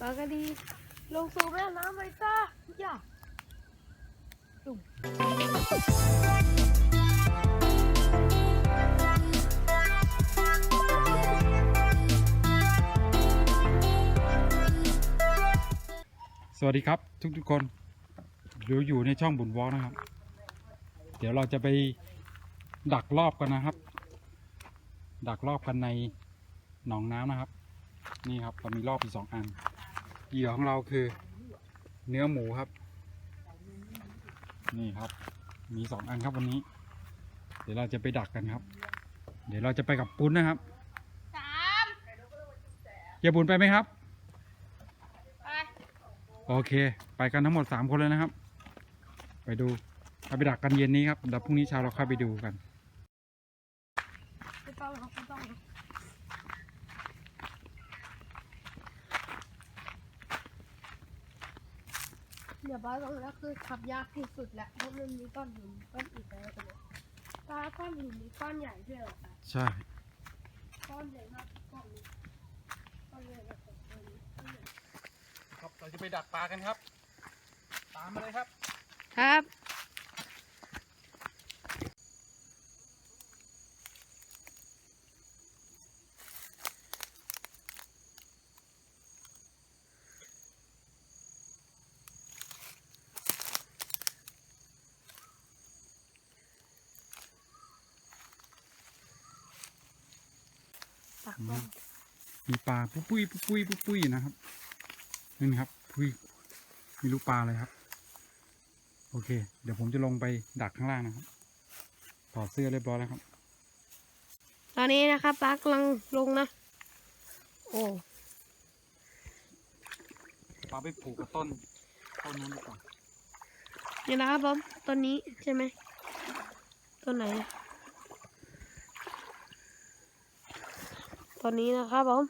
ปลากระดี ลงสู่แม่น้ำไปจ้าอย่าตุ่มสวัสดีครับทุกทุกๆคนเราอยู่ในช่องบุญวอลนะครับ เดี๋ยวเราจะไปดักรอบกันนะครับ ดักรอบกันในหนองน้ำนะครับ นี่ครับเรามีรอบอีกสองอัน เหยื่อของเราคือ เนื้อหมูครับ นี่ครับ มีสองอันครับวันนี้ เดี๋ยวเราจะไปดักกันครับ เดี๋ยวเราจะไปกับปุ้นนะครับสามเฮียบุญไปไหมครับ ไปโอเค ไปกันทั้งหมดสามคนเลยนะครับ ไปดูเอาไปดักกันเย็นนี้ครับเดี๋ยวพรุ่งนี้เช้าเราเข้าไปดูกัน ไม่ต้องครับไม่ต้องครับ เดี๋ยวบ้านตรงนี้คือขับยากที่สุดแหละเพราะมันมีก้อนหินก้อนอิฐอะไรกันเนี่ยตาก้อนหินมีก้อนใหญ่ด้วยเหรอคะใช่ ก้อนใหญ่มากก้อนนี้ก้อนใหญ่มากก้อนนี้ก้อนใหญ่ ครับ เราจะไปดักปลากันครับ ตามมาเลยครับ ครับ มีปลาปุ้ยปุ้ยปุ้ยปุ้ยปุ้ยอยู่นะครับนี่นะครับปุ้ยมีลูกปลาเลยครับ โอเค เดี๋ยวผมจะลงไปดักข้างล่างนะครับถอดเสื้อเรียบร้อยแล้วครับ ตอนนี้นะครับปลากำลังลงนะ โอ้ปลาไปผูกกับต้นต้นนู้นดีกว่านี่นะครับผมต้นนี้ใช่ไหมต้นไหน ต้นนี้นะครับผม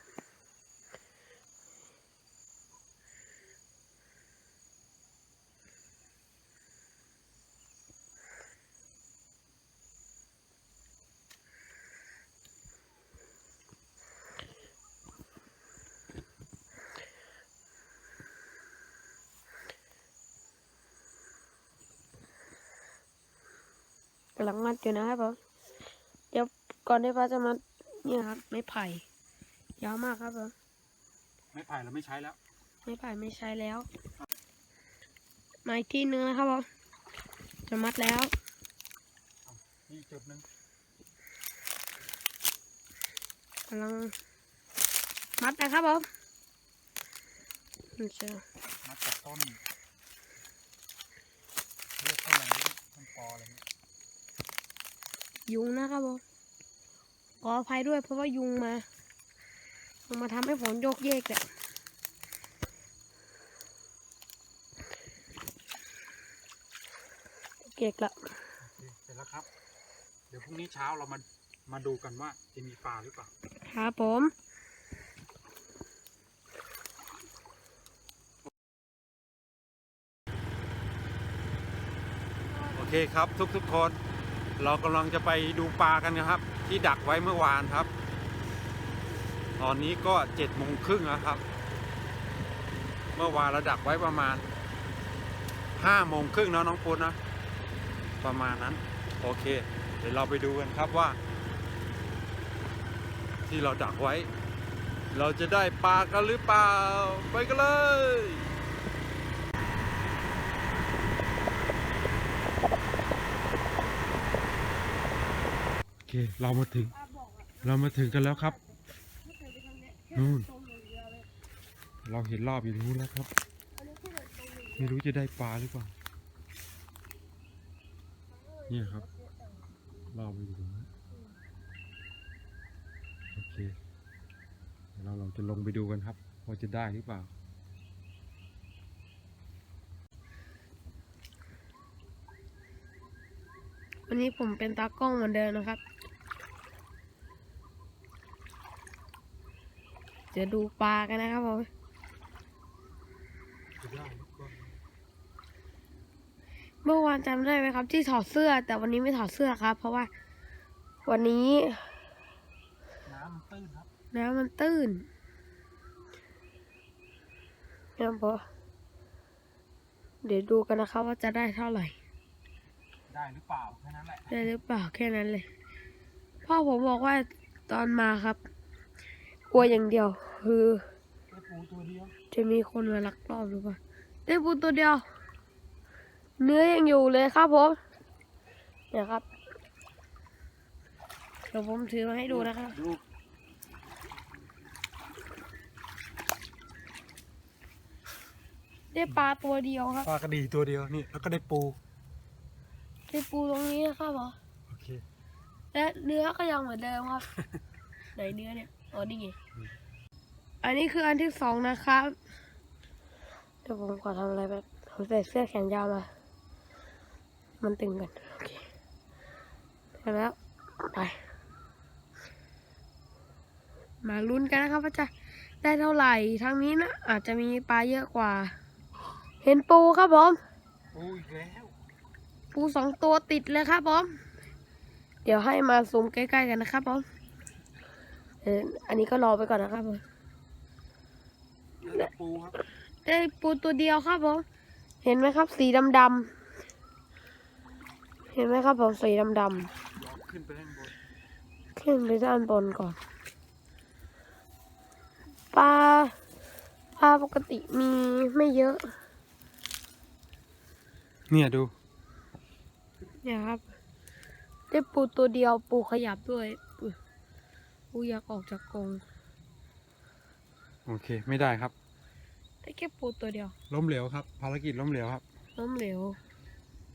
กำลังมัดอยู่นะครับผม เดี๋ยวก่อนที่ฟ้าจะมัด เนี่ยครับ ไม้ไผ่ยาวมากครับผมไม่ไผ่เราไม่ใช้แล้ว ไม้ไผ่ไม่ใช้แล้วมาอีกที่หนึงนะครับผมจะมัดแล้ว นี่จุดหนึ่งกำลังมัดนะครับผมมันจะมัดกับต้นเรียกต้นอะไรนะต้นปออะไรเนี่ยยุงนะครับผม ขออภัยด้วยเพราะว่ายุงมามันมาทำให้ผมโยกเยกเนี่ยเกกละโอเคเสร็จแล้วครับ เดี๋ยวพรุ่งนี้เช้าเรามามาดูกันว่าจะมีปลาหรือเปล่าครับผมโอเคครับทุกทุกๆคน เรากำลังจะไปดูปลากันนะครับ ที่ดักไว้เมื่อวานครับ ตอนนี้ก็เจ็ดโมงครึ่งแล้วครับ เมื่อวานเราดักไว้ประมาณห้าโมงครึ่งแล้วน้องปุณนะ ประมาณนั้น โอเค เดี๋ยวเราไปดูกันครับว่า ที่เราดักไว้ เราจะได้ปลากันหรือเปล่า ไปกันเลย เค เรามาถึง เรามาถึงกันแล้วครับนู่นเราเห็นรอบอยู่ตรงนู้นแล้วครับ ไม่รู้จะได้ปลาหรือเปล่า เนี่ยครับรอบอยู่ตรงนู้นโอเคเดี๋ยวเราเราจะลงไปดูกันครับว่าจะได้หรือเปล่าวันนี้ผมเป็นตากล้องเหมือนเดิมนะครับ จะดูปลากันนะครับผมจะได้หรือเปล่าเมื่อวานจำได้ไหมครับ ที่ถอดเสื้อ แต่วันนี้ไม่ถอดเสื้อครับ เพราะว่า วันนี้ น้ำมันตื้นครับน้ำมันตื้นเนี่ยพอเดี๋ยวดูกันนะครับว่าจะได้เท่าไหร่ ได้หรือเปล่าแค่นั้นแหละได้หรือเปล่าแค่นั้นเลยพ่อผมบอกว่าตอนมาครับ กลัวอย่างเดียว คือได้ปูตัวเดียวจะมีคนมาลักลอบหรือเปล่าได้ปูตัวเดียว เนื้อยังอยู่เลยครับผมเนี่ยครับเดี๋ยวผมถือมาให้ดูนะครับดูได้ปลาตัวเดียวครับปลากระดีตัวเดียวนี่แล้วก็ได้ปู ได้ปูตรงนี้นะครับเหรอโอเคและเนื้อก็ยังเหมือนเดิมครับไหนเนื้อเนี่ย อ๋อนี่ไงอันนี้คืออันที่สองนะครับ เดี๋ยวผมขอทำอะไรแบบผมใส่เสื้อแขนยาวมา มันตึงกัน โอเคไปแล้วไป มาลุ้นกันนะครับว่าจะได้เท่าไหร่ทางนี้นะอาจจะมีปลาเยอะกว่า เห็นปูครับผมปูอีกแล้วปูสองตัวติดเลยครับผม เดี๋ยวให้มาซูมใกล้ ๆ กันนะครับผม เอออันนี้ก็รอไปก่อนนะครับผมได้ปูครับได้ปูตัวเดียวครับผมเห็นไหมครับ สีดำๆเห็นไหมครับผมสีดำยอมขึ้นไปข้างบนๆขึ้นไปด้านบนก่อนปลาปลาปกติมีไม่เยอะ เนี่ยดู เนี่ยครับ ได้ปูตัวเดียวปูขยับด้วยอุ๊ย ปูอยากออกจากกรงโอเค ไม่ได้ครับ ได้แค่ปูตัวเดียว ล้มเหลวครับ ภารกิจล้มเหลวครับ ล้มเหลว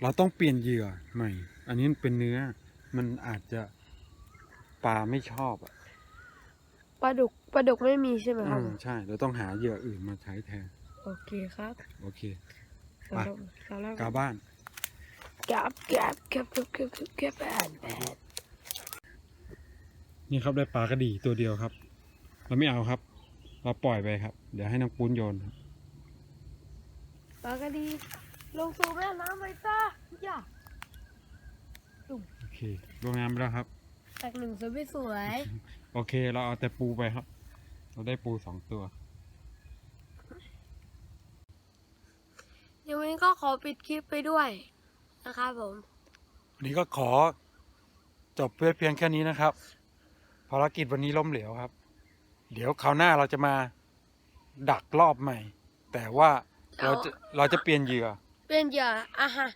เราต้องเปลี่ยนเหยื่อใหม่ อันนี้เป็นเนื้อ มันอาจจะปลาไม่ชอบอะปลาดุกปลาดุกไม่มีใช่ไหมคอืรับมใช่ เราต้องหาเหยื่ออื่นมาใช้แทน โอเคครับโอเค สำหรับสำหรับกาบ้านแกับแกับแกับแกับแกับแกับแอนแอน นี่ครับได้ปลากระดีตัวเดียวครับ เราไม่เอาครับ เราปล่อยไปครับ เดี๋ยวให้น้องปุ้นโยนครับปลากระดี ลงสู่แม่น้ำไปซะอย่าโอเคลงน้ำไปแล้วครับแตกหนึ่งสวยไม่สวยโอเค เราเอาแต่ปูไปครับ เราได้ปูสองตัว เดี๋ยววันนี้ก็ขอปิดคลิปไปด้วยนะครับผม วันนี้ก็ขอจบเพื่อเพียงแค่นี้นะครับ ภารกิจวันนี้ล้มเหลวครับ เดี๋ยวคราวหน้าเราจะมาดักรอบใหม่ แต่ว่าเราจะเราจะเปลี่ยนเหยื่อ เป็นเหยื่ออาหาร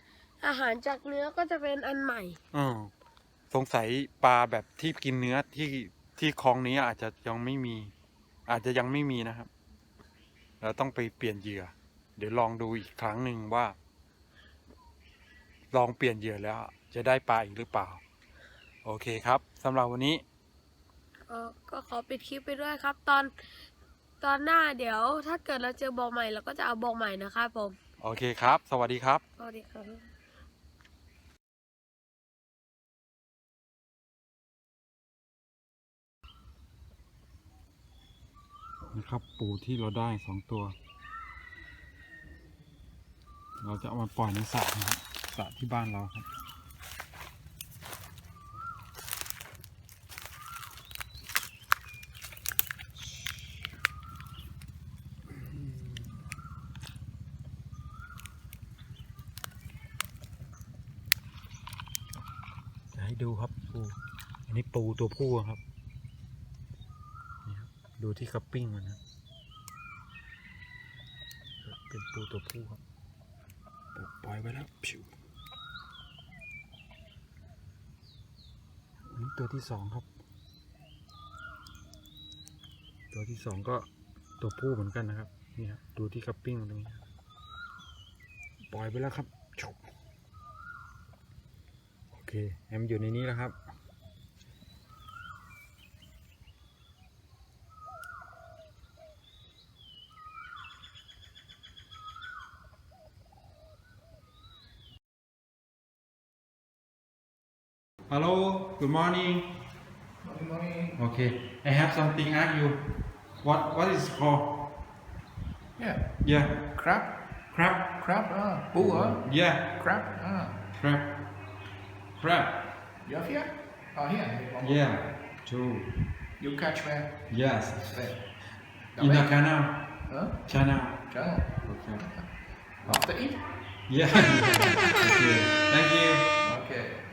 อาหารจากเนื้อก็จะเป็นอันใหม่ออสงสัยปลาแบบที่กินเนื้อที่ที่คลองนี้อาจจะยังไม่มี อาจจะยังไม่มีนะครับ เราต้องไปเปลี่ยนเหยื่อ เดี๋ยวลองดูอีกครั้งหนึ่งว่า ลองเปลี่ยนเหยื่อแล้ว จะได้ปลาอีกหรือเปล่า โอเคครับสำหรับวันนี้ เอ่อก็ขอปิดคลิปไปด้วยครับ ตอนตอนหน้าเดี๋ยว ถ้าเกิดเราเจอบอกใหม่เราก็จะเอาบอกใหม่นะครับผมโอเคครับ สวัสดีครับ สวัสดีครับนะครับ ปูที่เราได้สองตัว เราจะเอามาปล่อยในสระนะครับสระที่บ้านเราครับ จะให้ดูครับปู อันนี้ ปูตัวผู้ครับนี่ครับ ดูที่คัพปิ้งมันนะ เป็นปูตัวผู้ครับปล่อยไว้แล้วผิวตัวที่สองครับ ตัวที่สองก็ตัวผู้เหมือนกันนะครับ นี่ครับดูที่คัพปิ้งตรงนี้ ปล่อยไปแล้วครับจบโอเคแอมอยู่ในนี้แล้วครับ Hello, good morning. Good morning. Okay, I have something ask you. What what is it called? Yeah, Yeah, crab, crab. crab, uh, boo, uh, Yeah, crab, uh, crab. Crab. you have here? Oh, here. Yeah. True. You catch where? Yes. Where? In the canal. Huh? Channel. Go. Okay. To eat. Yeah. okay. Thank you. Okay.